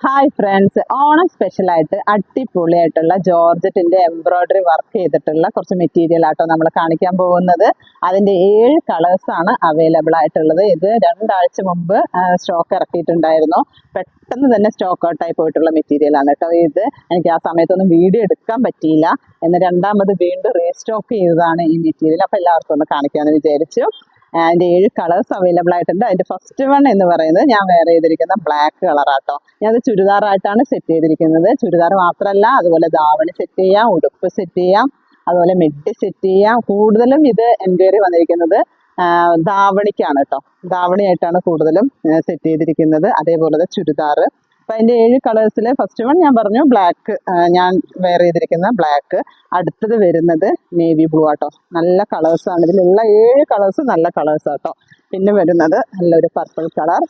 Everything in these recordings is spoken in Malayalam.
ഹായ് ഫ്രണ്ട്സ് ഓണം സ്പെഷ്യലായിട്ട് അടിപൊളിയായിട്ടുള്ള ജോർജറ്റിന്റെ എംബ്രോയ്ഡറി വർക്ക് ചെയ്തിട്ടുള്ള കുറച്ച് മെറ്റീരിയൽ ആട്ടോ നമ്മൾ കാണിക്കാൻ പോകുന്നത്. അതിന്റെ ഏഴ് കളേഴ്സ് ആണ് അവൈലബിൾ ആയിട്ടുള്ളത്. ഇത് രണ്ടാഴ്ച മുമ്പ് സ്റ്റോക്ക് ഇറക്കിയിട്ടുണ്ടായിരുന്നു. പെട്ടെന്ന് തന്നെ സ്റ്റോക്ക് ഔട്ടായി പോയിട്ടുള്ള മെറ്റീരിയൽ ആണ് കേട്ടോ ഇത്. എനിക്ക് ആ സമയത്തൊന്നും വീഡിയോ എടുക്കാൻ പറ്റിയില്ല. എന്ന് രണ്ടാമത് വീണ്ടും റീസ്റ്റോക്ക് ചെയ്തതാണ് ഈ മെറ്റീരിയൽ അപ്പോൾ എല്ലാവർക്കും ഒന്ന് കാണിക്കാമെന്ന് വിചാരിച്ചു. അതിന്റെ ഏഴ് കളേഴ്സ് അവൈലബിൾ ആയിട്ടുണ്ട്. അതിന്റെ ഫസ്റ്റ് വൺ എന്ന് പറയുന്നത് ഞാൻ വെയർ ചെയ്തിരിക്കുന്ന ബ്ലാക്ക് കളറാട്ടോ ഞാനത് ചുരിദാറായിട്ടാണ് സെറ്റ് ചെയ്തിരിക്കുന്നത്. ചുരിദാർ മാത്രമല്ല അതുപോലെ ധാവണി സെറ്റ് ചെയ്യാം ഉടുപ്പ് സെറ്റ് ചെയ്യാം അതുപോലെ മെഡ് സെറ്റ് ചെയ്യാം. കൂടുതലും ഇത് എൻക്വയറി വന്നിരിക്കുന്നത് ധാവണിക്കാണ് കേട്ടോ ധാവണിയായിട്ടാണ് കൂടുതലും സെറ്റ് ചെയ്തിരിക്കുന്നത്. അതേപോലെ ചുരിദാർ അപ്പൊ അതിന്റെ ഏഴ് കളേഴ്സിൽ ഫസ്റ്റ് വൺ ഞാൻ പറഞ്ഞു ബ്ലാക്ക് ഞാൻ വെയർ ചെയ്തിരിക്കുന്ന ബ്ലാക്ക് അടുത്തത് വരുന്നത് നേവി ബ്ലൂ ആട്ടോ. നല്ല കളേഴ്സ് ആണ്. ഇതിലുള്ള ഏഴ് കളേഴ്സ് നല്ല കളേഴ്സ് ആട്ടോ. പിന്നെ വരുന്നത് നല്ലൊരു പർപ്പിൾ കളർ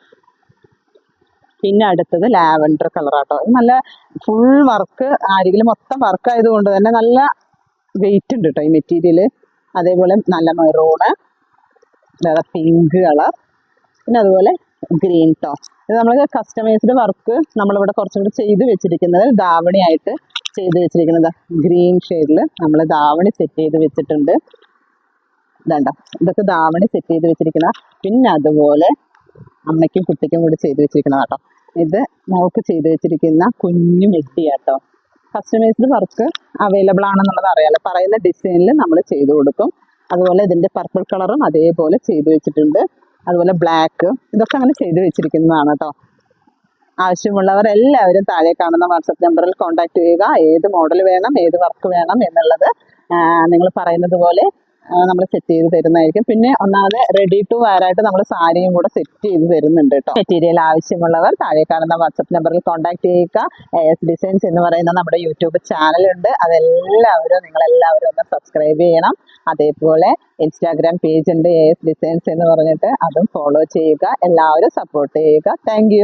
പിന്നെ അടുത്തത് ലാവൻഡർ കളർ ആട്ടോ. നല്ല ഫുൾ വർക്ക് ആരെങ്കിലും മൊത്തം വർക്ക് ആയതുകൊണ്ട് തന്നെ നല്ല വെയിറ്റ് ഉണ്ട് കേട്ടോ ഈ മെറ്റീരിയൽ അതേപോലെ നല്ല മെറൂണ് പിങ്ക് കളർ പിന്നെ അതുപോലെ ഗ്രീൻ ടോപ്പ് ഇത് നമ്മൾ കസ്റ്റമൈസ്ഡ് വർക്ക് നമ്മളിവിടെ കുറച്ചും കൂടി ചെയ്ത് വെച്ചിരിക്കുന്നത് ധാവണിയായിട്ട് ചെയ്ത് വെച്ചിരിക്കുന്നത്. ഗ്രീൻ ഷെയ്ഡിൽ നമ്മൾ ധാവണി സെറ്റ് ചെയ്ത് വെച്ചിട്ടുണ്ട്. ഇതാണ്ട. ഇതൊക്കെ ധാവണി സെറ്റ് ചെയ്ത് വെച്ചിരിക്കുന്ന പിന്നെ അതുപോലെ അമ്മയ്ക്കും കുട്ടിക്കും കൂടി ചെയ്ത് വെച്ചിരിക്കുന്ന കേട്ടോ. ഇത് മോൾക്ക് ചെയ്ത് വെച്ചിരിക്കുന്ന കുഞ്ഞു മെട്ടിയാട്ടോ കസ്റ്റമൈസ്ഡ് വർക്ക് അവൈലബിൾ ആണെന്നുള്ളത് അറിയാലോ. പറയുന്ന ഡിസൈനിൽ നമ്മൾ ചെയ്ത് കൊടുക്കും. അതുപോലെ ഇതിന്റെ പർപ്പിൾ കളറും അതേപോലെ ചെയ്ത് വെച്ചിട്ടുണ്ട്. അതുപോലെ ബ്ലാക്ക് ഇതൊക്കെ അങ്ങനെ ചെയ്തു വെച്ചിരിക്കുന്നതാണ് കേട്ടോ ആവശ്യമുള്ളവർ എല്ലാവരും താഴെ കാണുന്ന വാട്സപ്പ് നമ്പറിൽ കോൺടാക്ട് ചെയ്യുക. ഏത് മോഡൽ വേണം ഏത് വർക്ക് വേണം എന്നുള്ളത് നിങ്ങൾ പറയുന്നത് പോലെ നമ്മൾ സെറ്റ് ചെയ്ത് തരുന്നതായിരിക്കും. പിന്നെ ഒന്നാമത് റെഡി ടു വെയറായിട്ട് നമ്മൾ സാരിയും കൂടെ സെറ്റ് ചെയ്ത് തരുന്നുണ്ട് കേട്ടോ. മെറ്റീരിയൽ ആവശ്യമുള്ളവർ താഴെ കാണുന്ന വാട്സപ്പ് നമ്പറിൽ കോൺടാക്ട് ചെയ്യുക. എസ് ഡിസൈൻസ് എന്ന് പറയുന്ന നമ്മുടെ യൂട്യൂബ് ചാനലുണ്ട് അതെല്ലാവരും നിങ്ങളെല്ലാവരും ഒന്ന് സബ്സ്ക്രൈബ് ചെയ്യണം. അതേപോലെ ഇൻസ്റ്റാഗ്രാം പേജ് ഉണ്ട് എസ് ഡിസൈൻസ് എന്ന് പറഞ്ഞിട്ട്. അതും ഫോളോ ചെയ്യുക. എല്ലാവരും സപ്പോർട്ട് ചെയ്യുക. താങ്ക്